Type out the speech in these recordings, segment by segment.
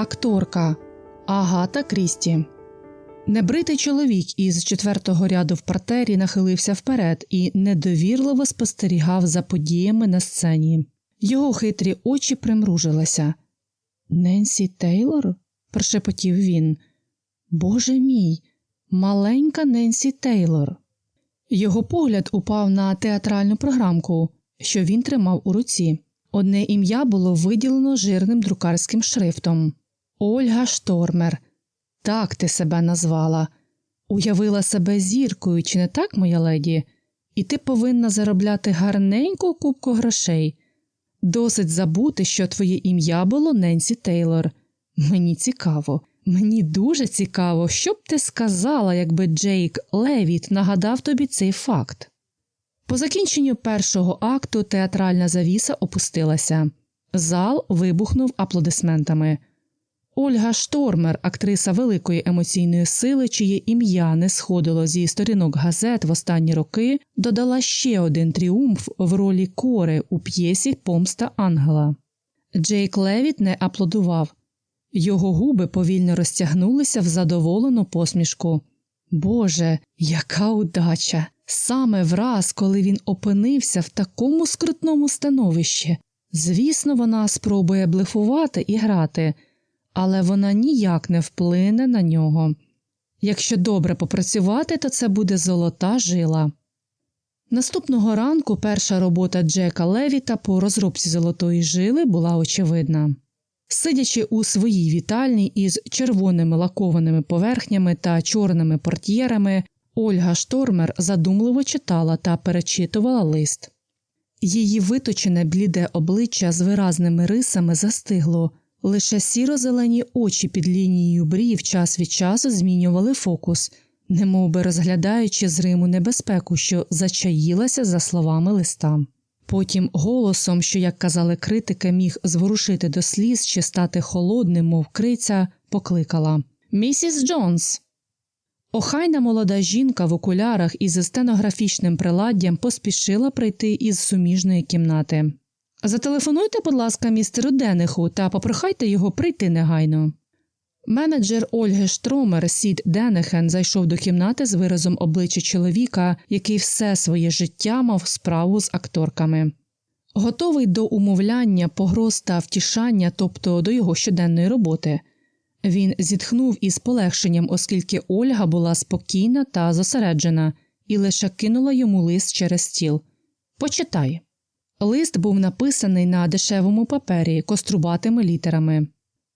Акторка Агата Крісті. Небритий чоловік із четвертого ряду в партері нахилився вперед і недовірливо спостерігав за подіями на сцені. Його хитрі очі примружилися. Ненсі Тейлор? прошепотів він. Боже мій, маленька Ненсі Тейлор. Його погляд упав на театральну програмку, що він тримав у руці. Одне ім'я було виділено жирним друкарським шрифтом Ольга Штормер. Так ти себе назвала. Уявила себе зіркою, чи не так, моя леді? І ти повинна заробляти гарненьку кубку грошей. Досить забути, що твоє ім'я було Ненсі Тейлор. Мені цікаво, мені дуже цікаво, що б ти сказала, якби Джейк Левіт нагадав тобі цей факт. По закінченню першого акту театральна завіса опустилася. Зал вибухнув аплодисментами. Ольга Штормер, актриса великої емоційної сили, чиє ім'я не сходило зі сторінок газет в останні роки, додала ще один тріумф в ролі кори у п'єсі Помста Ангела. Джейк Левіт не аплодував. Його губи повільно розтягнулися в задоволену посмішку. Боже, яка удача! Саме враз, коли він опинився в такому скрутному становищі. Звісно, вона спробує блефувати і грати, але вона ніяк не вплине на нього. Якщо добре попрацювати, то це буде золота жила. Наступного ранку перша робота Джека Левіта по розробці золотої жили була очевидна. Сидячи у своїй вітальні із червоними лакованими поверхнями та чорними портьєрами, Ольга Штормер задумливо читала та перечитувала лист. Її виточене бліде обличчя з виразними рисами застигло, лише сіро-зелені очі під лінією брів час від часу змінювали фокус, немовби розглядаючи з Риму небезпеку, що зачаїлася за словами листа. Потім голосом, що, як казали критики, міг зворушити до сліз чи стати холодним, мов криця, покликала Місіс Джонс. Охайна молода жінка в окулярах із стенографічним приладдям поспішила прийти із суміжної кімнати. Зателефонуйте, будь ласка, містеру Дениху та попрохайте його прийти негайно. Менеджер Ольги Штромер Сід Денехен зайшов до кімнати з виразом обличчя чоловіка, який все своє життя мав справу з акторками. Готовий до умовляння, погроз та втішання, тобто до його щоденної роботи. Він зітхнув із полегшенням, оскільки Ольга була спокійна та зосереджена, і лише кинула йому лист через стіл. Почитай. Лист був написаний на дешевому папері кострубатими літерами.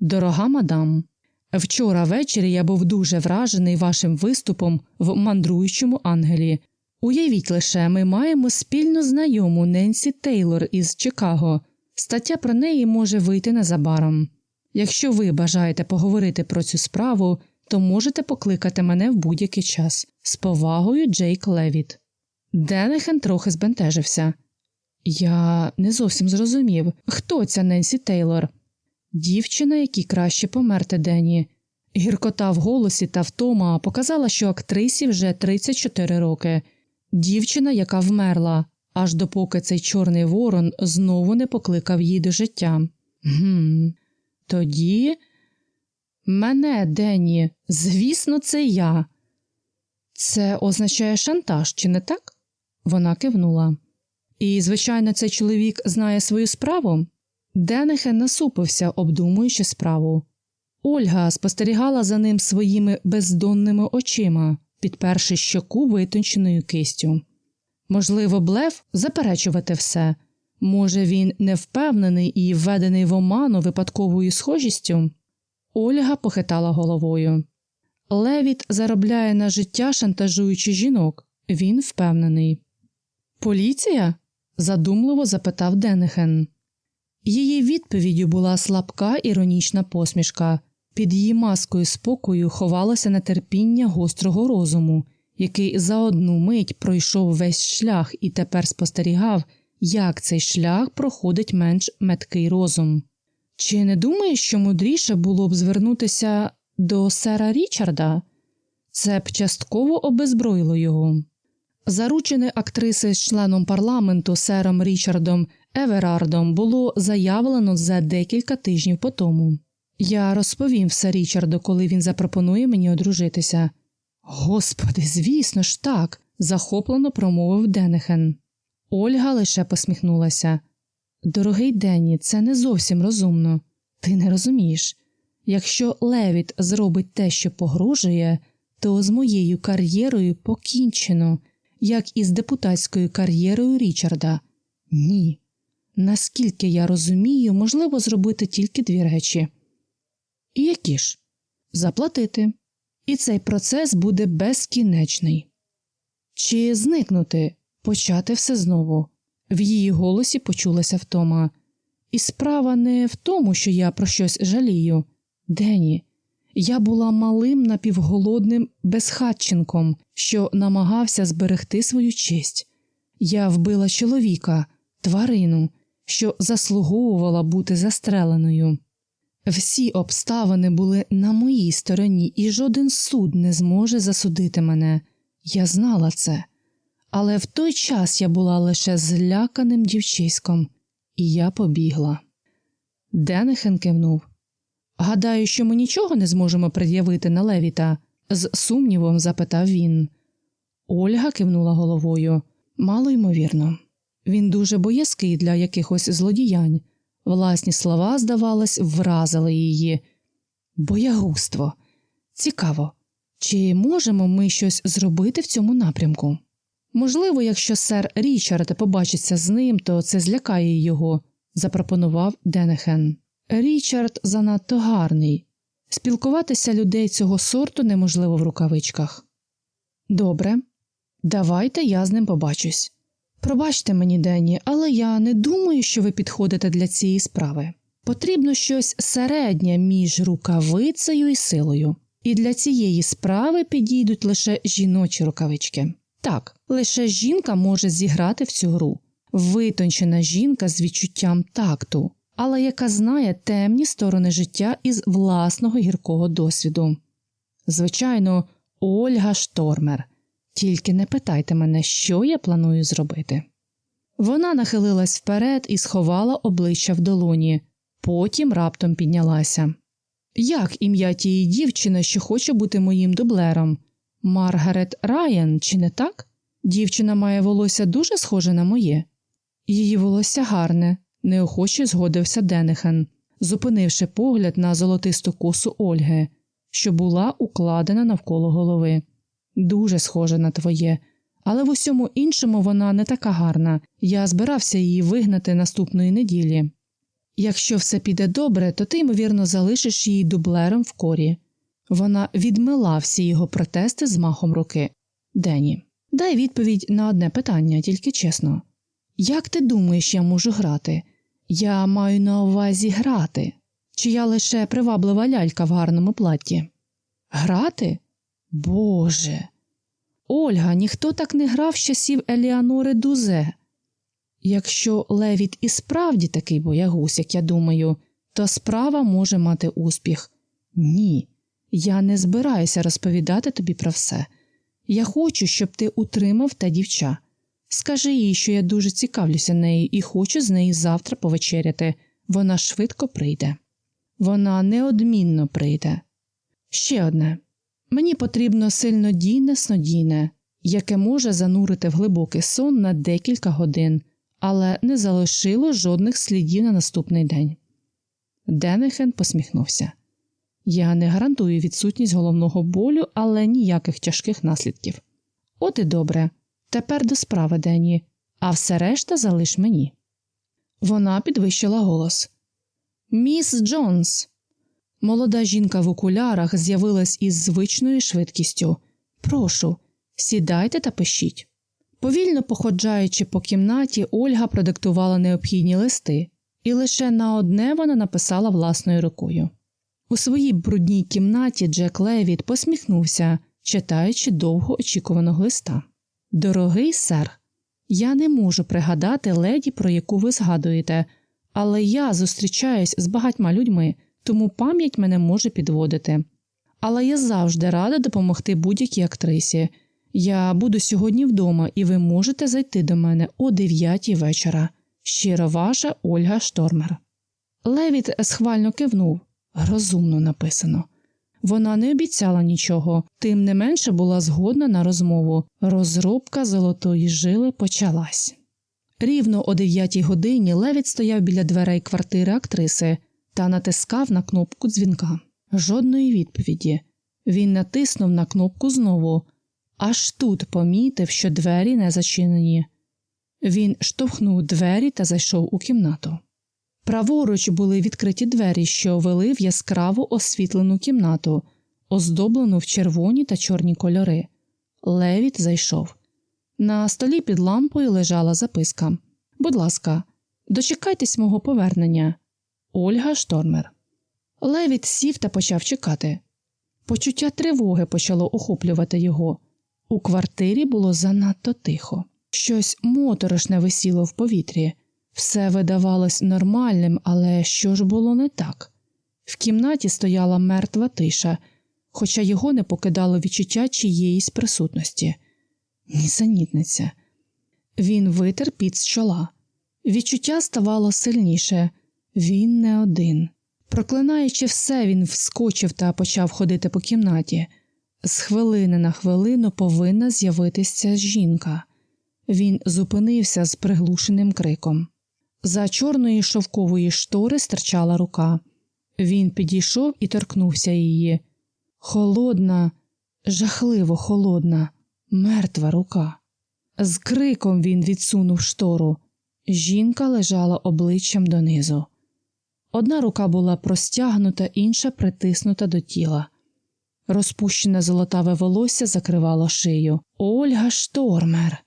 Дорога мадам. Вчора ввечері я був дуже вражений вашим виступом в мандруючому ангелі. Уявіть лише, ми маємо спільну знайому Ненсі Тейлор із Чикаго. Стаття про неї може вийти незабаром. Якщо ви бажаєте поговорити про цю справу, то можете покликати мене в будь-який час. З повагою Джейк Левіт. Денехен трохи збентежився. Я не зовсім зрозумів, хто ця Ненсі Тейлор. Дівчина, якій краще померти Дені. Гіркота в голосі та втома показала, що актрисі вже 34 роки. Дівчина, яка вмерла, аж допоки цей чорний ворон знову не покликав її до життя. Гм, Тоді мене, Денні, звісно, це я. Це означає шантаж, чи не так? Вона кивнула. І, звичайно, цей чоловік знає свою справу. Денехен насупився, обдумуючи справу. Ольга спостерігала за ним своїми бездонними очима, підперши щоку витонченою кистю. Можливо, блеф заперечувати все. Може, він не впевнений і введений в оману випадковою схожістю? Ольга похитала головою. Левіт заробляє на життя, шантажуючи жінок. Він впевнений. Поліція? Задумливо запитав Денехен. Її відповіддю була слабка іронічна посмішка. Під її маскою спокою ховалося нетерпіння гострого розуму, який за одну мить пройшов весь шлях і тепер спостерігав, як цей шлях проходить менш меткий розум. Чи не думаєш, що мудріше було б звернутися до сера Річарда? Це б частково обезброїло його. Заручене актриси з членом парламенту сером Річардом Еверардом було заявлено за декілька тижнів по тому. Я розповім все Річарду, коли він запропонує мені одружитися. Господи, звісно ж, так, захоплено промовив Денехен. Ольга лише посміхнулася. Дорогий Денні, це не зовсім розумно. Ти не розумієш. Якщо Левіт зробить те, що погрожує, то з моєю кар'єрою покінчено, як і з депутатською кар'єрою Річарда. Ні. Наскільки я розумію, можливо зробити тільки дві речі. І які ж? Заплатити. І цей процес буде безкінечний. Чи зникнути, почати все знову. В її голосі почулася втома. І справа не в тому, що я про щось жалію. Дені, я була малим напівголодним безхатченком, що намагався зберегти свою честь. Я вбила чоловіка, тварину, що заслуговувала бути застреленою. Всі обставини були на моїй стороні, і жоден суд не зможе засудити мене. Я знала це. Але в той час я була лише зляканим дівчиськом, і я побігла. Денехен кивнув. Гадаю, що ми нічого не зможемо пред'явити на Левіта? з сумнівом запитав він. Ольга кивнула головою. Мало ймовірно. Він дуже боязкий для якихось злодіянь. Власні слова, здавалось, вразили її. Боягузтво. Цікаво, чи можемо ми щось зробити в цьому напрямку? Можливо, якщо сер Річард побачиться з ним, то це злякає його, запропонував Денехен. Річард занадто гарний. Спілкуватися людей цього сорту неможливо в рукавичках. Добре, давайте я з ним побачусь. Пробачте мені, Денні, але я не думаю, що ви підходите для цієї справи. Потрібно щось середнє між рукавицею і силою, і для цієї справи підійдуть лише жіночі рукавички. Так, лише жінка може зіграти в цю гру, витончена жінка з відчуттям такту, але яка знає темні сторони життя із власного гіркого досвіду. Звичайно, Ольга Штормер. Тільки не питайте мене, що я планую зробити. Вона нахилилась вперед і сховала обличчя в долоні, потім раптом піднялася. Як ім'я тієї дівчини, що хоче бути моїм дублером? Маргарет Райан, чи не так? Дівчина має волосся дуже схоже на моє. Її волосся гарне, неохоче згодився Денехан, зупинивши погляд на золотисту косу Ольги, що була укладена навколо голови. Дуже схожа на твоє, але в усьому іншому вона не така гарна. Я збирався її вигнати наступної неділі. Якщо все піде добре, то ти, ймовірно, залишиш її дублером в корі. Вона відмила всі його протести з махом руки. Дені, дай відповідь на одне питання, тільки чесно. Як ти думаєш, я можу грати? Я маю на увазі грати, чи я лише приваблива лялька в гарному платі? Грати? Боже. Ольга, ніхто так не грав з часів Еліанори Дузе. Якщо Левіт і справді такий боягусь, як я думаю, то справа може мати успіх. Ні, я не збираюся розповідати тобі про все. Я хочу, щоб ти утримав те дівча. Скажи їй, що я дуже цікавлюся нею і хочу з нею завтра повечеряти. Вона швидко прийде. Вона неодмінно прийде. Ще одне мені потрібно сильнодійне снодійне, яке може занурити в глибокий сон на декілька годин, але не залишило жодних слідів на наступний день. Денехен посміхнувся. Я не гарантую відсутність головного болю, але ніяких тяжких наслідків. От і добре. Тепер до справи Дені, а все решта залиш мені. Вона підвищила голос. Міс Джонс. Молода жінка в окулярах з'явилась із звичною швидкістю. Прошу, сідайте та пишіть. Повільно походжаючи по кімнаті, Ольга продиктувала необхідні листи, і лише на одне вона написала власною рукою. У своїй брудній кімнаті Джек Левіт посміхнувся, читаючи довго очікуваного листа. Дорогий сер, я не можу пригадати леді, про яку ви згадуєте, але я зустрічаюсь з багатьма людьми, тому пам'ять мене може підводити. Але я завжди рада допомогти будь-якій актрисі. Я буду сьогодні вдома, і ви можете зайти до мене о дев'ятій вечора. Щиро ваша Ольга Штормер. Левіт схвально кивнув. Розумно написано. Вона не обіцяла нічого, тим не менше була згодна на розмову. Розробка золотої жили почалась. Рівно о дев'ятій годині Левіт стояв біля дверей квартири актриси та натискав на кнопку дзвінка. Жодної відповіді. Він натиснув на кнопку знову, аж тут помітив, що двері не зачинені. Він штовхнув двері та зайшов у кімнату. Праворуч були відкриті двері, що вели в яскраво освітлену кімнату, оздоблену в червоні та чорні кольори. Левіт зайшов. На столі під лампою лежала записка Будь ласка, дочекайтесь мого повернення. Ольга Штормер. Левіт сів та почав чекати. Почуття тривоги почало охоплювати його. У квартирі було занадто тихо. Щось моторошне висіло в повітрі. Все видавалось нормальним, але що ж було не так? В кімнаті стояла мертва тиша, хоча його не покидало відчуття чиєїсь присутності. Нісенітниця. Він витер під з чола. Відчуття ставало сильніше. Він не один. Проклинаючи все, він вскочив та почав ходити по кімнаті. З хвилини на хвилину повинна з'явитися жінка. Він зупинився з приглушеним криком. За чорної шовкової штори стирчала рука. Він підійшов і торкнувся її. Холодна, жахливо холодна, мертва рука. З криком він відсунув штору. Жінка лежала обличчям донизу. Одна рука була простягнута, інша притиснута до тіла. Розпущене золотаве волосся закривало шию. Ольга Штормер.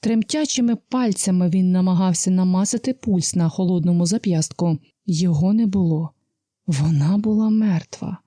Тремтячими пальцями він намагався намазати пульс на холодному зап'ястку. Його не було. Вона була мертва.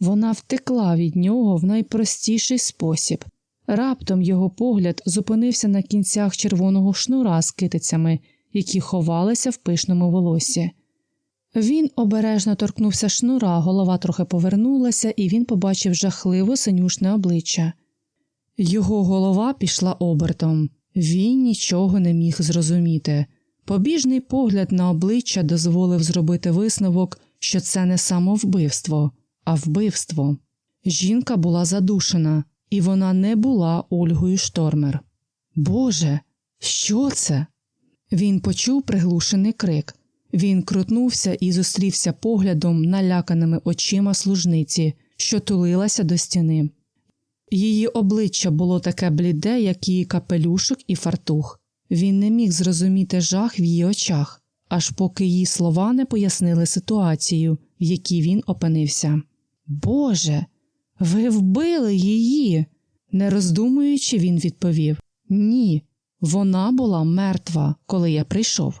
Вона втекла від нього в найпростіший спосіб. Раптом його погляд зупинився на кінцях червоного шнура з китицями, які ховалися в пишному волосі. Він обережно торкнувся шнура, голова трохи повернулася, і він побачив жахливо синюшне обличчя. Його голова пішла обертом. Він нічого не міг зрозуміти. Побіжний погляд на обличчя дозволив зробити висновок, що це не самовбивство, а вбивство. Жінка була задушена, і вона не була Ольгою Штормер. Боже, що це? Він почув приглушений крик. Він крутнувся і зустрівся поглядом наляканими очима служниці, що тулилася до стіни. Її обличчя було таке бліде, як її капелюшок і фартух. Він не міг зрозуміти жах в її очах, аж поки її слова не пояснили ситуацію, в якій він опинився. Боже, ви вбили її. Не роздумуючи, він відповів Ні, вона була мертва, коли я прийшов.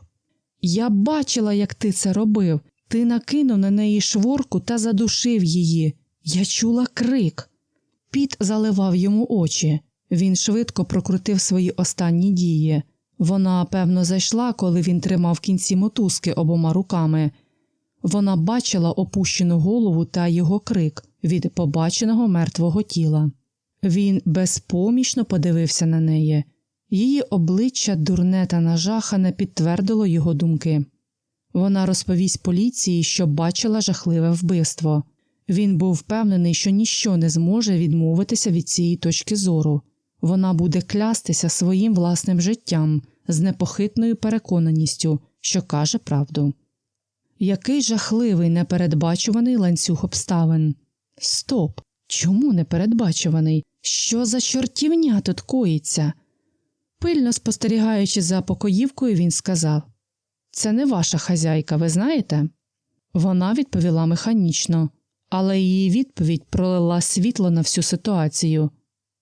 Я бачила, як ти це робив. Ти накинув на неї шворку та задушив її. Я чула крик. Піт заливав йому очі. Він швидко прокрутив свої останні дії. Вона, певно, зайшла, коли він тримав кінці мотузки обома руками. Вона бачила опущену голову та його крик від побаченого мертвого тіла. Він безпомічно подивився на неї. Її обличчя дурне та нажахане підтвердило його думки. Вона розповість поліції, що бачила жахливе вбивство. Він був впевнений, що ніщо не зможе відмовитися від цієї точки зору. Вона буде клястися своїм власним життям з непохитною переконаністю, що каже правду. Який жахливий непередбачуваний ланцюг обставин. Стоп! Чому непередбачуваний? Що за чортівня тут коїться? Пильно спостерігаючи за покоївкою, він сказав Це не ваша хазяйка, ви знаєте? Вона відповіла механічно, але її відповідь пролила світло на всю ситуацію.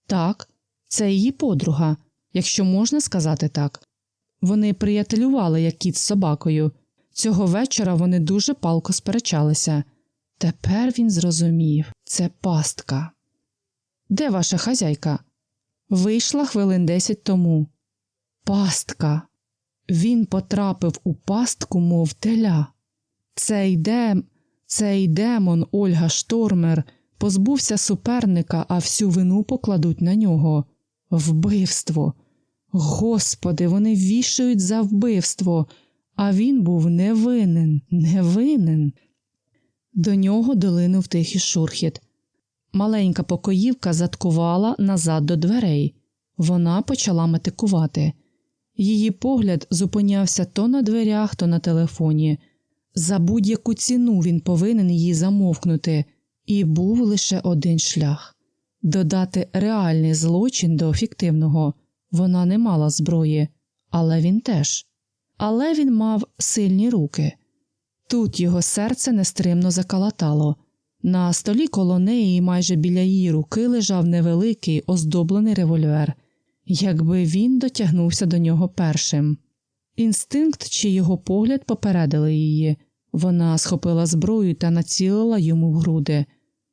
Так, це її подруга, якщо можна сказати так. Вони приятелювали, як кіт з собакою. Цього вечора вони дуже палко сперечалися. Тепер він зрозумів це пастка. Де ваша хазяйка? Вийшла хвилин десять тому. Пастка. Він потрапив у пастку, мов теля. Цей дем, цей демон Ольга Штормер позбувся суперника, а всю вину покладуть на нього. Вбивство. Господи, вони вішають за вбивство, а він був невинен, невинен. До нього долинув тихий шурхіт. Маленька покоївка заткувала назад до дверей. Вона почала метикувати. Її погляд зупинявся то на дверях, то на телефоні. За будь-яку ціну він повинен її замовкнути, і був лише один шлях додати реальний злочин до фіктивного. Вона не мала зброї, але він теж. Але він мав сильні руки. Тут його серце нестримно закалатало. На столі коло неї, майже біля її руки, лежав невеликий оздоблений револьвер, якби він дотягнувся до нього першим. Інстинкт чи його погляд попередили її. Вона схопила зброю та націлила йому в груди.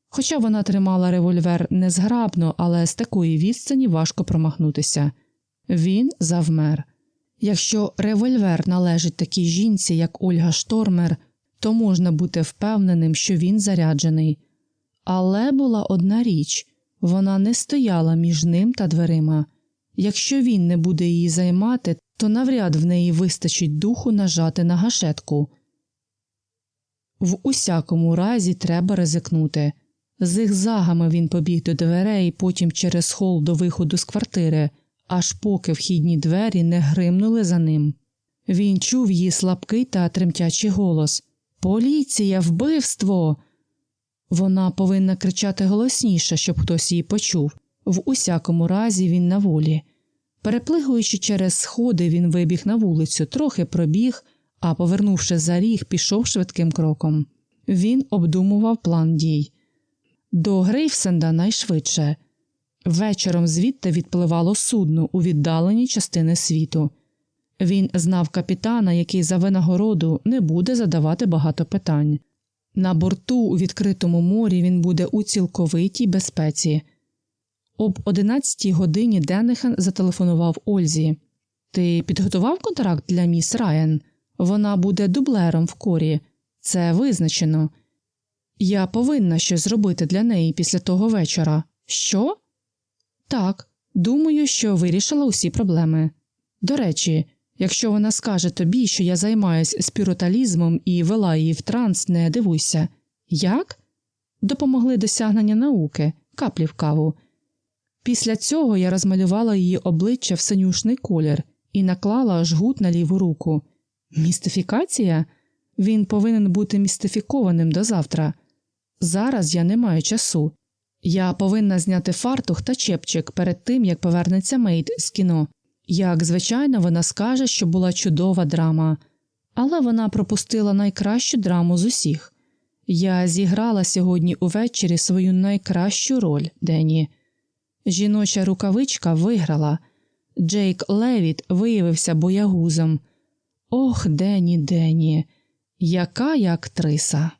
Хоча вона тримала револьвер незграбно, але з такої відстані важко промахнутися. Він завмер. Якщо револьвер належить такій жінці, як Ольга Штормер, то можна бути впевненим, що він заряджений. Але була одна річ вона не стояла між ним та дверима. Якщо він не буде її займати, то навряд в неї вистачить духу нажати на гашетку. В усякому разі треба ризикнути. Зигзагами він побіг до дверей, потім через хол до виходу з квартири, аж поки вхідні двері не гримнули за ним. Він чув її слабкий та тремтячий голос Поліція, вбивство. Вона повинна кричати голосніше, щоб хтось її почув. В усякому разі він на волі. Переплигуючи через сходи, він вибіг на вулицю, трохи пробіг, а, повернувши за ріг, пішов швидким кроком. Він обдумував план дій. До Грейвсенда найшвидше. Вечором звідти відпливало судно у віддалені частини світу. Він знав капітана, який за винагороду не буде задавати багато питань. На борту у відкритому морі він буде у цілковитій безпеці. Об 11 годині Денехан зателефонував Ользі. Ти підготував контракт для міс Райан? Вона буде дублером в корі. Це визначено. Я повинна щось зробити для неї після того вечора. Що? Так, думаю, що вирішила усі проблеми. До речі, якщо вона скаже тобі, що я займаюсь спіроталізмом і вела її в транс, не дивуйся. Як? Допомогли досягнення науки, каплі в каву. Після цього я розмалювала її обличчя в синюшний колір і наклала жгут на ліву руку. Містифікація? Він повинен бути містифікованим до завтра. Зараз я не маю часу. Я повинна зняти фартух та чепчик перед тим, як повернеться Мейд з кіно. Як звичайно, вона скаже, що була чудова драма, але вона пропустила найкращу драму з усіх. Я зіграла сьогодні увечері свою найкращу роль Дені. Жіноча рукавичка виграла. Джейк Левіт виявився боягузом. Ох, Дені, Дені, яка я актриса.